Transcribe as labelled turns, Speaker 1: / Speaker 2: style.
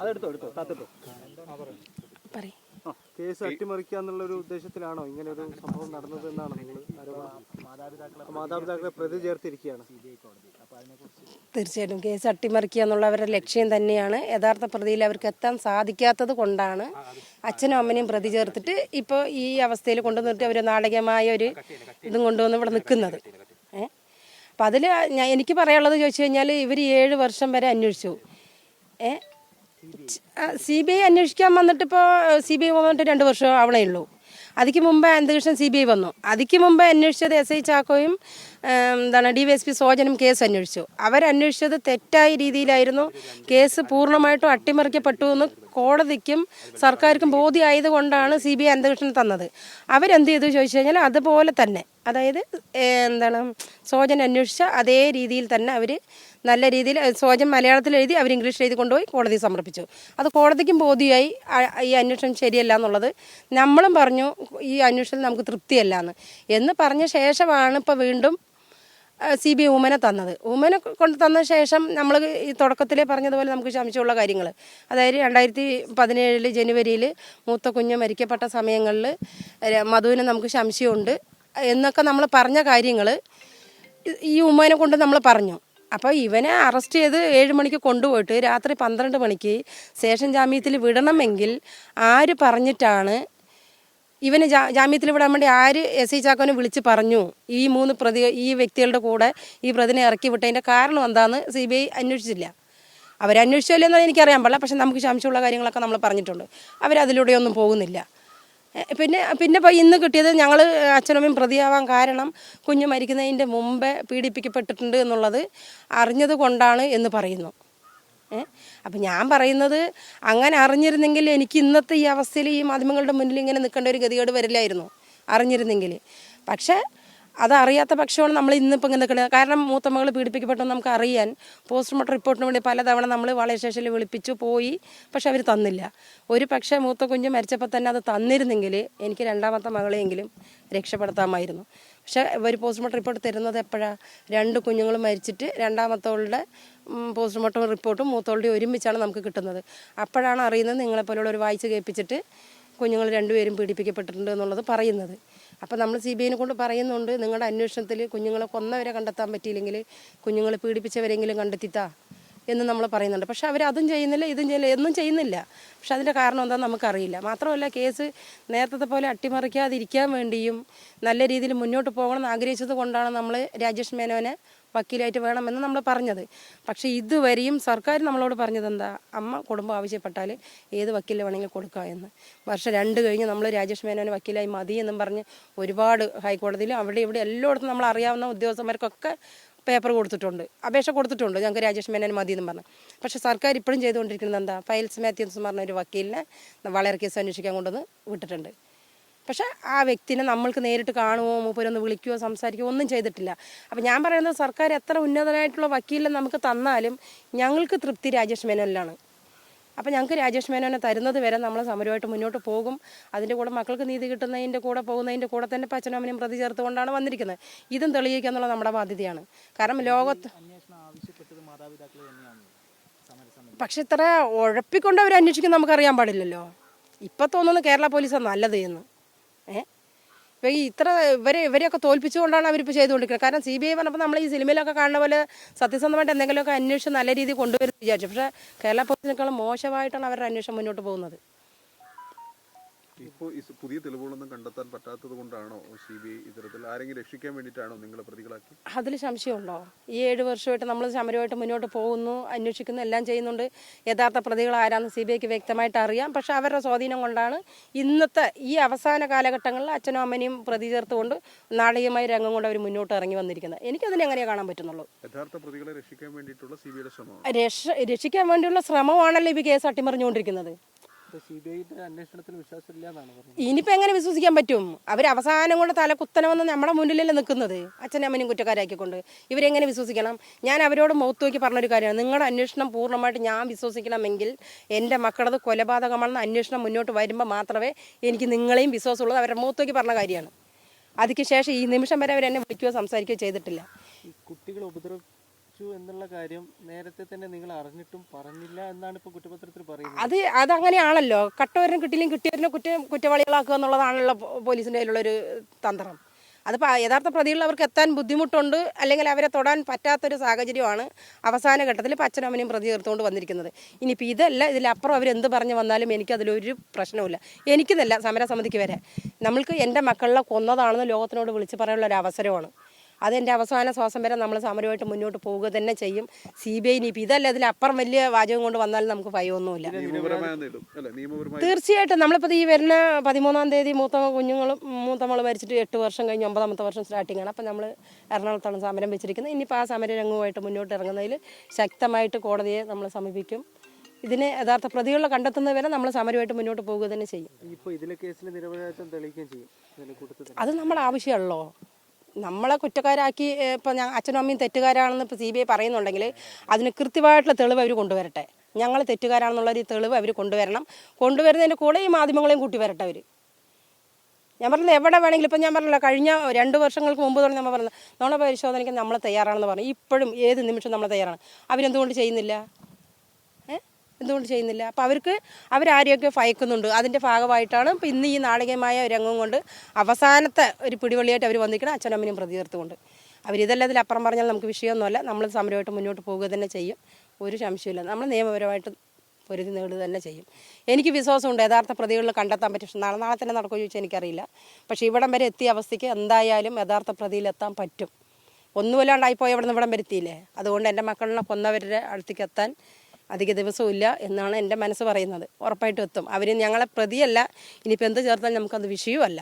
Speaker 1: അതെടുത്തോ എടുത്തോ
Speaker 2: പറയും.
Speaker 1: കേസ് അട്ടിമറിക്കുക എന്നുള്ള ഒരു ഉദ്ദേശത്തിലാണോ ഇങ്ങനെ ഒരു സംഭവം നടന്നത് എന്നാണ് നിങ്ങൾ മാതാപിതാക്കളെ പ്രതി ചേർത്തിരിക്കുകയാണ്.
Speaker 2: തീർച്ചയായിട്ടും കേസ് അട്ടിമറിക്കുക എന്നുള്ള അവരുടെ ലക്ഷ്യം തന്നെയാണ്. യഥാർത്ഥ പ്രതിയിൽ അവർക്ക് എത്താൻ സാധിക്കാത്തത് കൊണ്ടാണ് അച്ഛനും അമ്മനെയും പ്രതി ചേർത്തിട്ട് ഇപ്പോൾ ഈ അവസ്ഥയിൽ കൊണ്ടുവന്നിട്ട് അവർ നാടകമായ ഒരു ഇതും കൊണ്ടുവന്ന് ഇവിടെ നിൽക്കുന്നത്. ഏഹ് അപ്പം അതിൽ എനിക്ക് പറയാനുള്ളത് ചോദിച്ചു കഴിഞ്ഞാൽ ഇവർ ഏഴ് വർഷം വരെ അന്വേഷിച്ചു. സി ബി ഐ അന്വേഷിക്കാൻ വന്നിട്ടിപ്പോൾ സി ബി ഐ വന്നിട്ട് രണ്ട് വർഷം ആവണേ ഉള്ളൂ. അതിക്ക് മുമ്പ് അനന്തകൃഷ്ണൻ സി ബി ഐ വന്നു. അതിക്ക് മുമ്പ് അന്വേഷിച്ചത് എസ് ഐ ചാക്കോയും എന്താണ് ഡി വൈ എസ് പി സോജനും കേസ് അന്വേഷിച്ചു. അവരന്വേഷിച്ചത് തെറ്റായ രീതിയിലായിരുന്നു. കേസ് പൂർണമായിട്ടും അട്ടിമറിക്കപ്പെട്ടു എന്ന് കോടതിക്കും സർക്കാർക്കും ബോധ്യമായത് കൊണ്ടാണ് സി ബി ഐ അന്വേഷണം തന്നത്. അവരെന്ത് ചെയ്തു ചോദിച്ചു കഴിഞ്ഞാൽ അതുപോലെ തന്നെ അതായത് എന്താണ് സോജൻ അന്വേഷിച്ച അതേ രീതിയിൽ തന്നെ അവർ നല്ല രീതിയിൽ സോജൻ മലയാളത്തിൽ എഴുതി അവർ ഇംഗ്ലീഷിൽ എഴുതി കൊണ്ടുപോയി കോടതി സമർപ്പിച്ചു. അത് കോടതിക്കും ബോധ്യമായി ഈ അന്വേഷണം ശരിയല്ല എന്നുള്ളത് നമ്മളും പറഞ്ഞു ഈ അന്വേഷണം നമുക്ക് തൃപ്തിയല്ല എന്ന്. എന്ന് പറഞ്ഞ ശേഷമാണ് ഇപ്പോൾ വീണ്ടും സി ബി ഉമനെ തന്നത്. ഉമനെ കൊണ്ട് തന്ന ശേഷം നമ്മൾ ഈ തുടക്കത്തിലേ പറഞ്ഞതുപോലെ നമുക്ക് ശമിച്ചുള്ള കാര്യങ്ങൾ അതായത് രണ്ടായിരത്തി പതിനേഴിൽ ജനുവരിയിൽ മൂത്ത കുഞ്ഞ് മരിക്കപ്പെട്ട സമയങ്ങളിൽ മധുവിന് നമുക്ക് സംശയമുണ്ട് എന്നൊക്കെ നമ്മൾ പറഞ്ഞ കാര്യങ്ങൾ ഈ ഉമ്മനെ കൊണ്ട് നമ്മൾ പറഞ്ഞു. അപ്പോൾ ഇവനെ അറസ്റ്റ് ചെയ്ത് ഏഴ് മണിക്ക് കൊണ്ടുപോയിട്ട് രാത്രി പന്ത്രണ്ട് മണിക്ക് സേഷൻ ജാമ്യത്തിൽ വിടണമെങ്കിൽ ആര് പറഞ്ഞിട്ടാണ് ഇവന് ജാ ജാമ്യത്തിൽ വിടാൻ വേണ്ടി ആര് എസ് ഐ ചാക്കോനെ വിളിച്ച് പറഞ്ഞു? ഈ മൂന്ന് പ്രതി ഈ വ്യക്തികളുടെ കൂടെ ഈ പ്രതിനെ ഇറക്കി വിട്ടതിന്റെ കാരണം എന്താണെന്ന് സി ബി ഐ അന്വേഷിച്ചില്ല. അവരന്വേഷിച്ചില്ലെന്ന് എനിക്കറിയാൻ പാടില്ല. പക്ഷെ നമുക്ക് സംശയമുള്ള കാര്യങ്ങളൊക്കെ നമ്മൾ പറഞ്ഞിട്ടുണ്ട്. അവരതിലൂടെയൊന്നും പോകുന്നില്ല. പിന്നെ പിന്നെ ഇപ്പോൾ ഇന്ന് കിട്ടിയത് ഞങ്ങൾ അച്ഛനമ്മയും പ്രതിയാവാൻ കാരണം കുഞ്ഞ് മരിക്കുന്നതിന്റെ മുമ്പേ പീഡിപ്പിക്കപ്പെട്ടിട്ടുണ്ട് എന്നുള്ളത് അറിഞ്ഞത് കൊണ്ടാണ് എന്ന് പറയുന്നു. അപ്പം ഞാൻ പറയുന്നത് അങ്ങനെ അറിഞ്ഞിരുന്നെങ്കിൽ എനിക്ക് ഇന്നത്തെ ഈ അവസ്ഥയിൽ ഈ മാധ്യമങ്ങളുടെ മുന്നിൽ ഇങ്ങനെ നിൽക്കേണ്ട ഒരു ഗതികേട് വരില്ലായിരുന്നു. അറിഞ്ഞിരുന്നെങ്കിൽ. പക്ഷേ അതറിയാത്ത പക്ഷമാണ് നമ്മൾ ഇന്നിപ്പോൾ ഇങ്ങനെ നിൽക്കുന്നത് കാരണം മൂത്ത മകൾ പീഡിപ്പിക്കപ്പെട്ടെന്ന് നമുക്ക് അറിയാൻ പോസ്റ്റ്മോർട്ടം റിപ്പോർട്ടിന് വേണ്ടി പലതവണ നമ്മൾ വളയ സ്റ്റേഷനിൽ വിളിപ്പിച്ചു പോയി. പക്ഷെ അവർ തന്നില്ല. ഒരു പക്ഷേ മൂത്ത കുഞ്ഞ് മരിച്ചപ്പോൾ തന്നെ അത് തന്നിരുന്നെങ്കിൽ എനിക്ക് രണ്ടാമത്തെ മകളെയെങ്കിലും രക്ഷപ്പെടുത്താമായിരുന്നു. പക്ഷേ ഒരു പോസ്റ്റ്മോർട്ടം റിപ്പോർട്ട് തരുന്നത് എപ്പോഴാണ് രണ്ട് കുഞ്ഞുങ്ങൾ മരിച്ചിട്ട് രണ്ടാമത്തവളുടെ പോസ്റ്റ്മോർട്ടം റിപ്പോർട്ടും മൂത്തവളുടെ ഒരുമിച്ചാണ് നമുക്ക് കിട്ടുന്നത്. അപ്പോഴാണ് അറിയുന്നത് നിങ്ങളെപ്പോലുള്ള ഒരു വായിച്ച് കേൾപ്പിച്ചിട്ട് കുഞ്ഞുങ്ങൾ രണ്ടുപേരും പീഡിപ്പിക്കപ്പെട്ടിട്ടുണ്ട് എന്നുള്ളത് പറയുന്നത്. അപ്പോൾ നമ്മൾ സി ബി ഐനെ കൊണ്ട് പറയുന്നുണ്ട് നിങ്ങളുടെ അന്വേഷണത്തിൽ കുഞ്ഞുങ്ങളെ കൊന്നവരെ കണ്ടെത്താൻ പറ്റിയില്ലെങ്കിൽ കുഞ്ഞുങ്ങളെ പീഡിപ്പിച്ചവരെങ്കിലും കണ്ടെത്തിത്താ എന്ന് നമ്മൾ പറയുന്നുണ്ട്. പക്ഷെ അവർ അതും ചെയ്യുന്നില്ല ഇതും ചെയ്യുന്നില്ല എന്നും ചെയ്യുന്നില്ല. പക്ഷെ അതിന്റെ കാരണം എന്താണെന്ന് നമുക്കറിയില്ല. മാത്രമല്ല കേസ് നേരത്തെ പോലെ അട്ടിമറിക്കാതിരിക്കാൻ വേണ്ടിയും നല്ല രീതിയിൽ മുന്നോട്ട് പോകണം എന്ന് ആഗ്രഹിച്ചത് കൊണ്ടാണ് നമ്മൾ രാജേഷ് മേനോനെ വക്കീലായിട്ട് വേണമെന്ന് നമ്മൾ പറഞ്ഞത്. പക്ഷേ ഇതുവരെയും സർക്കാർ നമ്മളോട് പറഞ്ഞത് എന്താ അമ്മ കുടുംബം ആവശ്യപ്പെട്ടാൽ ഏത് വക്കീലിൽ വേണമെങ്കിലും കൊടുക്കുക എന്ന്. വർഷം രണ്ട് കഴിഞ്ഞ് നമ്മൾ രാജേഷ് മേനോന് വക്കീലായി മതി എന്നും പറഞ്ഞ് ഒരുപാട് ഹൈക്കോടതിയിൽ അവിടെ ഇവിടെ എല്ലായിടത്തും നമ്മൾ അറിയാവുന്ന ഉദ്യോഗസ്ഥന്മാർക്കൊക്കെ പേപ്പർ കൊടുത്തിട്ടുണ്ട്. അപേക്ഷ കൊടുത്തിട്ടുണ്ട്. ഞങ്ങൾക്ക് രാജേഷ് മേനോന് മതി എന്ന് പറഞ്ഞു. പക്ഷേ സർക്കാർ ഇപ്പോഴും ചെയ്തുകൊണ്ടിരിക്കുന്നത് എന്താ? ഫയൽസ് മാത്യൂസ് എന്ന് പറഞ്ഞ ഒരു വക്കീലിനെ കേസ് അന്വേഷിക്കാൻ കൊണ്ടുവന്ന് വിട്ടിട്ടുണ്ട്. പക്ഷെ ആ വ്യക്തിനെ നമ്മൾക്ക് നേരിട്ട് കാണുമോ മൂപ്പരൊന്ന് വിളിക്കുകയോ സംസാരിക്കുകയോ ഒന്നും ചെയ്തിട്ടില്ല. അപ്പം ഞാൻ പറയുന്നത് സർക്കാർ എത്ര ഉന്നതനായിട്ടുള്ള വക്കീലിനെ നമുക്ക് തന്നാലും ഞങ്ങൾക്ക് തൃപ്തി രാജേഷ് മേനോനിലാണ്. അപ്പം ഞങ്ങൾക്ക് രാജേഷ് മേനോനെ തരുന്നത് വരെ നമ്മൾ സമരമായിട്ട് മുന്നോട്ട് പോകും. അതിന്റെ കൂടെ മക്കൾക്ക് നീതി കിട്ടുന്നതിന്റെ കൂടെ പോകുന്നതിന്റെ കൂടെ തന്നെ അച്ഛനും അമ്മയും പ്രതി ചേർത്തുകൊണ്ടാണ് വന്നിരിക്കുന്നത്. ഇതും തെളിയിക്കുക എന്നുള്ളത് നമ്മുടെ ബാധ്യതയാണ്. കാരണം ലോകത്ത് പക്ഷെ ഇത്ര ഉഴപ്പിക്കൊണ്ട് അവർ അന്വേഷിക്കുന്നത് നമുക്കറിയാൻ പാടില്ലല്ലോ. ഇപ്പം തോന്നുന്നു കേരള പോലീസാണ് നല്ലത് എന്ന്. ഏ? ഇപ്പം ഈ ഇത്ര ഇവരെ ഇവരെയൊക്കെ തോൽപ്പിച്ചുകൊണ്ടാണ് അവരിപ്പോൾ ചെയ്തുകൊണ്ടിരിക്കുന്നത്. കാരണം സി ബി ഐ പറഞ്ഞപ്പോൾ നമ്മൾ ഈ സിനിമയിലൊക്കെ കാണുന്ന പോലെ സത്യസന്ധമായിട്ട് എന്തെങ്കിലുമൊക്കെ അന്വേഷിച്ച് നല്ല രീതിയിൽ കൊണ്ടുവരുമെന്ന് വിചാരിച്ചു. പക്ഷേ കേരള പോലീസിനേക്കാളും മോശമായിട്ടാണ് അവരുടെ അന്വേഷണം മുന്നോട്ട് പോകുന്നത്.
Speaker 3: ഇപ്പോൾ പുതിയ തെളിവുകളൊന്നും കണ്ടെത്താൻ പറ്റാത്തത് കൊണ്ടാണോ സി ബി ഐ ഇത്തരത്തിൽ ആരെങ്കിലും രക്ഷിക്കാൻ വേണ്ടിയിട്ടാണോ നിങ്ങളെ പ്രതികളാക്കി?
Speaker 2: അതിൽ സംശയമുണ്ടോ? ഈ ഏഴ് വർഷമായിട്ട് നമ്മൾ സമരമായിട്ട് മുന്നോട്ട് പോകുന്നു അന്വേഷിക്കുന്നു എല്ലാം ചെയ്യുന്നുണ്ട്. യഥാർത്ഥ പ്രതികൾ ആരാന്ന് സി ബി ഐക്ക് വ്യക്തമായിട്ട് അറിയാം. പക്ഷെ അവരുടെ സ്വാധീനം കൊണ്ടാണ് ഇന്നത്തെ ഈ അവസാന കാലഘട്ടങ്ങളിൽ അച്ഛനും അമ്മനെയും പ്രതി ചേർത്തുകൊണ്ട് നാടകീയമായ രംഗം കൊണ്ട് അവർ മുന്നോട്ട് ഇറങ്ങി വന്നിരിക്കുന്നത്. എനിക്കതിനെ എങ്ങനെ കാണാൻ പറ്റുന്നുള്ളൂ?
Speaker 3: യഥാർത്ഥ പ്രതികളെ രക്ഷിക്കാൻ വേണ്ടിയിട്ടുള്ള സി ബി ഐയുടെ ശ്രമം
Speaker 2: രക്ഷ രക്ഷിക്കാൻ വേണ്ടിയുള്ള ശ്രമമാണല്ലോ ഇപ്പോൾ കേസ് അട്ടിമറിഞ്ഞുകൊണ്ടിരിക്കുന്നത്. ഇനിയിപ്പോൾ എങ്ങനെ വിശ്വസിക്കാൻ പറ്റും? അവർ അവസാനം കൊണ്ട് തല കുത്തനെ വന്ന് നമ്മുടെ മുന്നിലല്ലേ നിൽക്കുന്നത്? അച്ഛനും അമ്മനും കുറ്റക്കാരാക്കിക്കൊണ്ട്. ഇവരെങ്ങനെ വിശ്വസിക്കണം? ഞാൻ അവരോട് മുഖത്ത് നോക്കി പറഞ്ഞൊരു കാര്യമാണ്. നിങ്ങളുടെ അന്വേഷണം പൂർണമായിട്ട് ഞാൻ വിശ്വസിക്കണമെങ്കിൽ എന്റെ മക്കളത് കൊലപാതകമാണെന്ന് അന്വേഷണം മുന്നോട്ട് വരുമ്പോൾ മാത്രമേ എനിക്ക് നിങ്ങളെയും വിശ്വാസമുള്ളത് അവരുടെ മുഖത്ത് നോക്കി പറഞ്ഞ കാര്യമാണ്. അതിക്ക് ശേഷം ഈ നിമിഷം വരെ അവരെന്നെ വിളിക്കുകയോ സംസാരിക്കുകയോ ചെയ്തിട്ടില്ല.
Speaker 1: ഈ കുട്ടികൾ ഉപദ്രവ മരിച്ചു എന്നുള്ള കാര്യം നേരത്തെ തന്നെ നിങ്ങൾ അറിഞ്ഞിട്ടും പറഞ്ഞില്ല എന്നാണ് ഇപ്പൊ കുറ്റപത്രത്തിൽ പറയുന്നത്.
Speaker 2: അത് അതങ്ങനെയാണല്ലോ. കട്ടവരും കിട്ടിയില്ലെങ്കിൽ കിട്ടിയവരിനെ കുറ്റ കുറ്റവാളികളാക്കുക എന്നുള്ളതാണല്ലോ പോലീസിന്റെ കയ്യിലുള്ളൊരു തന്ത്രം. അതിപ്പോൾ യഥാർത്ഥ പ്രതികളിൽ എത്താൻ ബുദ്ധിമുട്ടുണ്ട് അല്ലെങ്കിൽ അവരെ തൊടാൻ പറ്റാത്തൊരു സാഹചര്യമാണ് അവസാന ഘട്ടത്തിൽ ഇപ്പം അച്ഛനും അമ്മനെയും പ്രതി ചേർത്തുകൊണ്ട് വന്നിരിക്കുന്നത്. ഇനിയിപ്പോൾ ഇതല്ല ഇതിലപ്പുറം അവരെന്ത് പറഞ്ഞു വന്നാലും എനിക്കതിലൊരു പ്രശ്നവുമില്ല. എനിക്കിതല്ല സമരസമിതിക്ക് വരെ. നമ്മൾക്ക് എന്റെ മക്കളെ കൊന്നതാണെന്ന് ലോകത്തിനോട് വിളിച്ച് പറയാനുള്ള ഒരു അവസരമാണ് അതെന്റെ അവസാന ശ്വാസം വരെ നമ്മൾ സമരമായിട്ട് മുന്നോട്ട് പോവുക തന്നെ ചെയ്യും. സി ബി ഐ ഇനിയിപ്പോൾ ഇതല്ല ഇതിലപ്പുറം വലിയ വാചകം കൊണ്ട് വന്നാലും നമുക്ക് ഭയമൊന്നുമില്ല. തീർച്ചയായിട്ടും. നമ്മളിപ്പോൾ ഈ വരുന്ന പതിമൂന്നാം തീയതി മൂത്ത കുഞ്ഞുങ്ങളും മൂത്തമ്മൾ മരിച്ചിട്ട് എട്ട് വർഷം കഴിഞ്ഞ് ഒമ്പതാമത്തെ വർഷം സ്റ്റാർട്ടിംഗ് ആണ്. അപ്പം നമ്മൾ എറണാകുളത്താണ് സമരം വെച്ചിരിക്കുന്നത്. ഇനിയിപ്പോൾ ആ സമര രംഗവുമായിട്ട് മുന്നോട്ട് ഇറങ്ങുന്നതിൽ ശക്തമായിട്ട് കോടതിയെ നമ്മൾ സമീപിക്കും. ഇതിനെ യഥാർത്ഥ പ്രതികളെ കണ്ടെത്തുന്നത് വരെ നമ്മൾ സമരമായിട്ട് മുന്നോട്ട് പോവുക തന്നെ ചെയ്യും.
Speaker 1: ഇപ്പൊ ഇതിലെ കേസിൽ നിരപരാധിത്വം തെളിയിക്കുകയും ചെയ്യും.
Speaker 2: അത് നമ്മുടെ ആവശ്യമുള്ളോ? നമ്മളെ കുറ്റക്കാരാക്കി ഇപ്പം ഞാൻ അച്ഛനും അമ്മയും തെറ്റുകാരാണെന്ന് ഇപ്പോൾ സി ബി ഐ പറയുന്നുണ്ടെങ്കിൽ അതിന് കൃത്യമായിട്ടുള്ള തെളിവ് അവർ കൊണ്ടുവരട്ടെ. ഞങ്ങൾ തെറ്റുകാരാണെന്നുള്ള ഒരു തെളിവ് അവർ കൊണ്ടുവരണം. കൊണ്ടുവരുന്നതിന്റെ കൂടെ ഈ മാധ്യമങ്ങളെയും കൂട്ടി വരട്ടെ അവർ ഞാൻ പറഞ്ഞത് എവിടെ വേണമെങ്കിലും ഇപ്പം ഞാൻ പറഞ്ഞില്ല കഴിഞ്ഞ രണ്ട് വർഷങ്ങൾക്ക് മുമ്പ് തുടങ്ങി നമ്മൾ പറഞ്ഞത് നമ്മളെ പരിശോധനയ്ക്ക് നമ്മൾ തയ്യാറാണെന്ന് പറഞ്ഞു. ഇപ്പോഴും ഏത് നിമിഷം നമ്മൾ തയ്യാറാണ്. അവരെന്തുകൊണ്ട് ചെയ്യുന്നില്ല? എന്തുകൊണ്ട് ചെയ്യുന്നില്ല. അപ്പോൾ അവർക്ക് അവരാരെയൊക്കെ ഭയക്കുന്നുണ്ട്. അതിന്റെ ഭാഗമായിട്ടാണ് ഇപ്പം ഇന്ന് ഈ നാടകീയമായ രംഗം കൊണ്ട് അവസാനത്തെ ഒരു പിടിവള്ളിയായിട്ട് അവർ വന്നിരിക്കണം അച്ഛനമ്മനെയും പ്രതി ചേർത്തുകൊണ്ട് അവരിതെല്ലാം ഇതിലപ്പുറം പറഞ്ഞാൽ നമുക്ക് വിഷയമൊന്നുമല്ല. നമ്മൾ സമരമായിട്ട് മുന്നോട്ട് പോവുക തന്നെ ചെയ്യും. ഒരു സംശയമില്ല നമ്മൾ നിയമപരമായിട്ട് പൊരുതി നേടുക തന്നെ ചെയ്യും. എനിക്ക് വിശ്വാസമുണ്ട്. യഥാർത്ഥ പ്രതികളിൽ കണ്ടെത്താൻ പറ്റും. നാളെ നാളെ തന്നെ നടക്കുമോ ചോദിച്ചാൽ എനിക്കറിയില്ല. പക്ഷേ ഇവിടം വരെ എത്തിയ അവസ്ഥയ്ക്ക് എന്തായാലും യഥാർത്ഥ പ്രതിയിലെത്താൻ പറ്റും. ഒന്നുമില്ലാണ്ടായിപ്പോയി ഇവിടെ നിന്ന് ഇവിടം വരുത്തിയില്ലേ അതുകൊണ്ട് എന്റെ മക്കളിനെ കൊന്നവരുടെ അടുത്തേക്ക് എത്താൻ അധിക ദിവസവും ഇല്ല എന്നാണ് എന്റെ മനസ്സ് പറയുന്നത്. ഉറപ്പായിട്ടും എത്തും. അവർ ഞങ്ങളെ പ്രതിയല്ല. ഇനിയിപ്പോൾ എന്ത് ചേർത്താലും നമുക്കത് വിഷയവുമല്ല